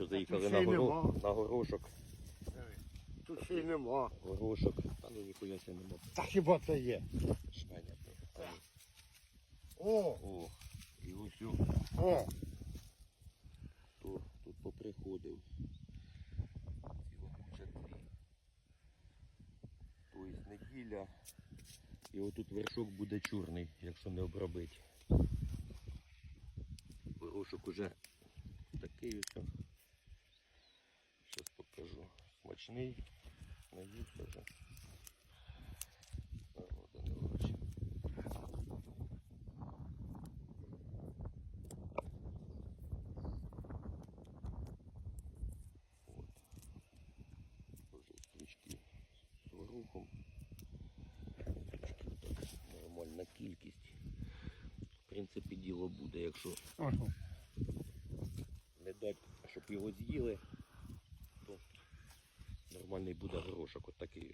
ось заїхали на, нема. на горошок. Тут ще й нема. Горошок. Та ну ніхуя ще нема. Та хіба це є? Шменя. О, О, і ось о, о, хто тут поприходив. Тобто неділя. І отут вершок буде чорний, якщо не обробити. Горошок уже такий ось. Смачний. Наївся вже. А, от вони очі. От. З. Нормальна кількість. В принципі, діло буде, якщо не дати, щоб його з'їли, нормальний буде горошок. От такий